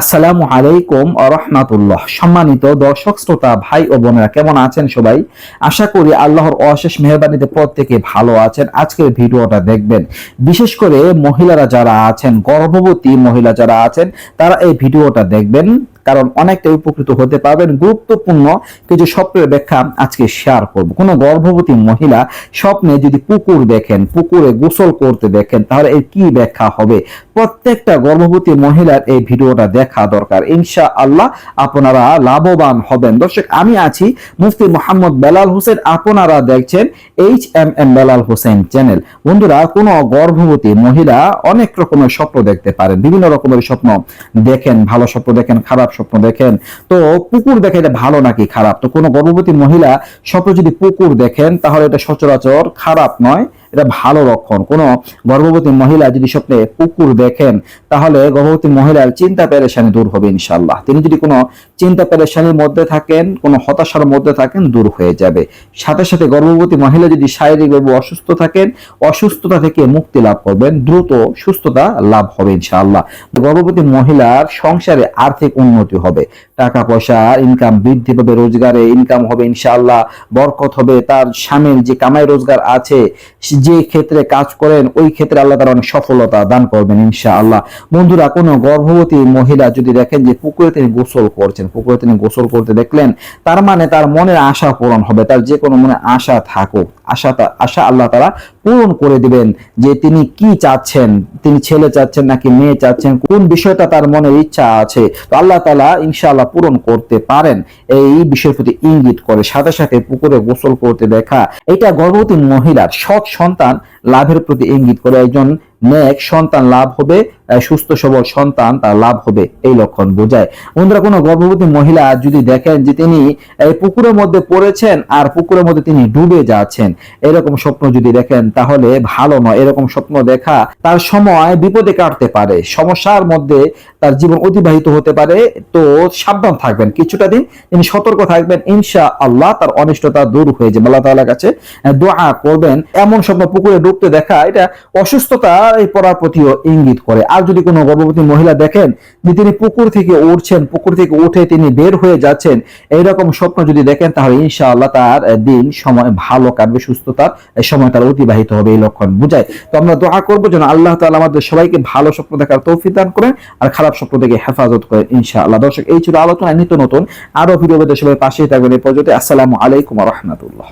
আসসালামু আলাইকুম রহমাতুল্লাহ। সম্মানিত দর্শক, শ্রোতা, ভাই ও বোনেরা, কেমন আছেন সবাই? আশা করি আল্লাহর অশেষ মেহরবানিতে প্রত্যেকে ভালো আছেন। আজকের ভিডিওটা দেখবেন। বিশেষ করে মহিলারা যারা আছেন, গর্ভবতী মহিলা যারা আছেন, তারা এই ভিডিওটা দেখবেন। কারণ অনেকটা উপকৃত হতে পারবেন। গুরুত্বপূর্ণ কিছু স্বপ্নের ব্যাখ্যা আজকে শেয়ার করব। কোনো গর্ভবতী মহিলা স্বপ্নে যদি পুকুর দেখেন, পুকুরে গোসল করতে দেখেন, তাহলে এর কি ব্যাখ্যা হবে? প্রত্যেকটা গর্ভবতী মহিলার এই ভিডিওটা দেখা দরকার। ইনশা আল্লাহ আপনারা লাভবান হবেন। দর্শক, আমি আছি মুফতি মোহাম্মদ বেলাল হোসেন। আপনারা দেখছেন H M M Belal Hossain channel বন্ধুরা, কোন গর্ভবতী মহিলা অনেক রকমের স্বপ্ন দেখতে পারেন। বিভিন্ন রকমের স্বপ্ন দেখেন, ভালো স্বপ্ন দেখেন, খারাপ স্বপ্ন দেখেন। তো পুকুর দেখে এটা ভালো নাকি খারাপ? তো কোনো গর্ভবতী মহিলা স্বপ্ন যদি পুকুর দেখেন, তাহলে এটা সচরাচর খারাপ নয়। এটা ভালো লক্ষণ। কোনো গর্ভবতী মহিলা যদি স্বপ্নে কুকুর দেখেন, তাহলে গর্ভবতী মহিলার চিন্তা পেরেশানি দূর হবে ইনশাল্লাহ তিনি যদি কোনো চিন্তা পেরেশানির মধ্যে থাকেন, কোনো হতাশার মধ্যে থাকেন, দূর হয়ে যাবে। সাথে সাথে গর্ভবতী মহিলা যদি শারীরিকভাবে অসুস্থ থাকেন, অসুস্থতা থেকে মুক্তি লাভ করবেন, দ্রুত সুস্থতা লাভ হবে ইনশাআল্লাহ। গর্ভবতী মহিলার সংসারে আর্থিক উন্নতি হবে। টাকা পয়সা ইনকাম বৃদ্ধি পাবে, রোজগারে ইনকাম হবে ইনশাআল্লাহ। বরকত হবে, তার স্বামীর যে কামাই রোজগার আছে যে ক্ষেত্রে কাজ করেন, ওই ক্ষেত্রে আল্লাহ তারা অনেক সফলতা দান করবেন ইনশা আল্লাহ বন্ধুরা, কোনো গর্ভবতী মহিলা যদি দেখেন যে পুকুরে তিনি গোসল করছেন, পুকুরে তিনি গোসল করতে দেখলেন, তার মানে তার মনের আশা পূরণ হবে, তার যে কোনো মনে আশা থাকুক। আশা আশা আল্লাহ তারা পূরণ করে দিবেন যে তিনি কি চাচ্ছেন? তিনি ছেলে চাচ্ছেন নাকি মেয়ে চাচ্ছেন? কোন বিষয়টা তার মনে ইচ্ছা আছে? তো আল্লাহ তালা ইনশাআল্লাহ পূরণ করতে পারেন। এই বিষয়ের প্রতি ইঙ্গিত করে, সাথে সাথে পুকুরে গোসল করতে দেখা। এটা গর্ভবতী মহিলার সৎ সন্তান লাভের প্রতি ইঙ্গিত করে। একজন নেক সন্তান লাভ হবে সুস্থ সবল সন্তান তার লাভ হবে, এই লক্ষণ বোঝায়। বন্ধুরা, কোনো গর্ভবতী মহিলা যদি দেখেন যে তিনি, এই পুকুরের মধ্যে পড়েছেন আর পুকুরের মধ্যে তিনি ডুবে যাচ্ছেন, এরকম স্বপ্ন যদি দেখেন তাহলে ভালো নয়। এরকম স্বপ্ন দেখা তার সময় বিপদে কাটতে পারে, সমস্যার মধ্যে তার জীবন অতিবাহিত হতে পারে, তো সাবধান থাকবেন। কিছুটা দিন তিনি সতর্ক থাকবেন ইনশা আল্লাহ তার অনিষ্টতা দূর হয়ে যাবে। আল্লাহ তাআলার কাছে দোয়া করবেন। এমন স্বপ্ন পুকুরে ডুবতে দেখা, এটা অসুস্থতা এই পড়ার প্রতিও ইঙ্গিত করে। আর যদি কোনো গর্ভবতী মহিলা দেখেন যে তিনি পুকুর থেকে উঠছেন, পুকুর থেকে উঠে তিনি বের হয়ে যাচ্ছেন, এইরকম স্বপ্ন যদি দেখেন, তাহলে ইনশাআল্লাহ তার দিন সময় ভালো কাটবে, সুস্থতার সময় তার অতিবাহিত হবে এই লক্ষণ বুঝায়। তো আমরা দোয়া করব যেন আল্লাহ তালা আমাদের সবাইকে ভালো স্বপ্ন দেখার তৌফিক দান করেন আর খারাপ স্বপ্ন থেকে হেফাজত করেন ইনশাআল্লাহ। দর্শক, এই ছিল আলোচনা। নিত্য নতুন আরও ভিডিও সবাই পাশেই থাকবেন। এই পর্যন্ত আসসালামু আলাইকুম রহমতুল্লাহ।